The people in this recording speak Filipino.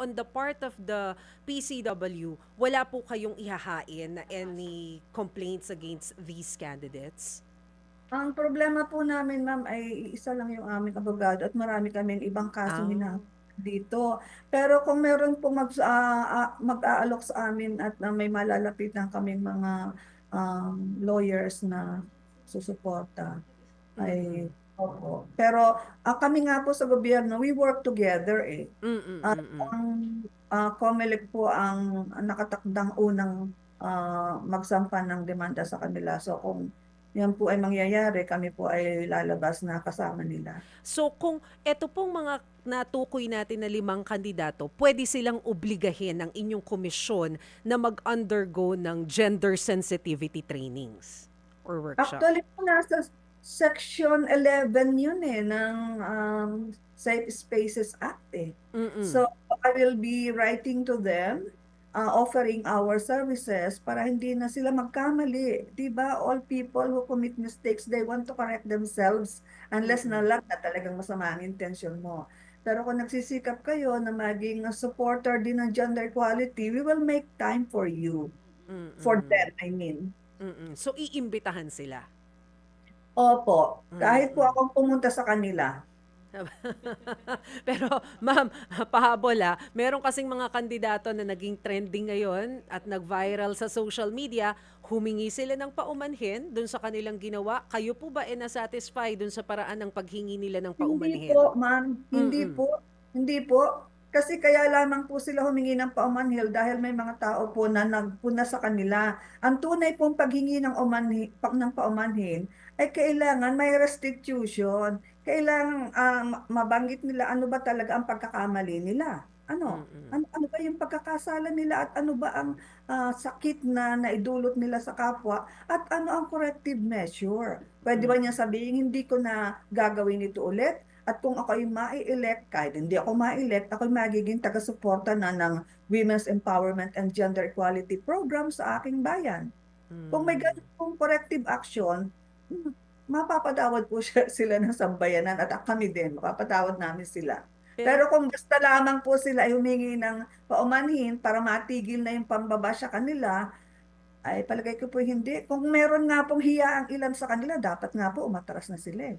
on the part of the PCW, wala po kayong ihahain na any complaints against these candidates? Ang problema po namin, ma'am, ay isa lang yung aming abogado at marami kaming ibang kaso Ah. hina dito. Pero kung meron pong mag, ah, mag-aalok sa amin at ah, may malalapitan kaming mga um, lawyers na susuporta, ay opo. Pero ah, kami nga po sa gobyerno, we work together eh. Mm-mm, At mm-mm. ang ah, COMELEC po ang nakatakdang unang ah, magsampa ng demanda sa kanila. So kung yan po ay mangyayari, kami po ay lalabas na kasama nila. So kung eto pong mga natukoy natin na limang kandidato, pwede silang obligahin ng inyong komisyon na mag-undergo ng gender sensitivity trainings or workshop? Actually po nasa section 11 yun eh ng um, Safe Spaces Act eh. Mm-mm. So I will be writing to them, uh, offering our services para hindi na sila magkamali. 'Di ba? All people who commit mistakes, they want to correct themselves unless na lang na talagang masama ang intention mo. Pero kung nagsisikap kayo na maging supporter din ng gender equality, we will make time for you. For Mm-mm. them, I mean. Mm-mm. So iimbitahan sila. Opo, kahit po Mm. akong pumunta sa kanila. Pero ma'am, pahabol ah, meron kasing mga kandidato na naging trending ngayon at nag-viral sa social media, humingi sila ng paumanhin dun sa kanilang ginawa. Kayo po ba e na-satisfy dun sa paraan ng paghingi nila ng Hindi paumanhin? po, ma'am. Hindi Mm-mm. po. Hindi po. Kasi kaya lamang po sila humingi ng paumanhil dahil may mga tao po na nagpuna sa kanila. Ang tunay pong paghingi ng, umanhi, ng paumanhin ay kailangan may restitution. Kailangan ma- mabanggit nila ano ba talaga ang pagkakamali nila. Ano? Ano, ano ba yung pagkakasala nila at ano ba ang ah, sakit na naidulot nila sa kapwa at ano ang corrective measure? Pwede ba niya sabihin hindi ko na gagawin ito ulit? At kung ako ay mai-elect, kahit hindi ako ma-elect, ako ay magiging taga-suporta na ng Women's Empowerment and Gender Equality Program sa aking bayan. Kung may Mm. ganun pong corrective action, hmm, mapapatawad po siya, sila ng sambayanan at kami din, mapapatawad namin sila. Pero kung basta lamang po sila ay humingi ng paumanhin para matigil na yung pambaba sa kanila, ay palagay ko po hindi. Kung meron nga pong hiya ang ilan sa kanila, dapat nga po umatras na sila eh.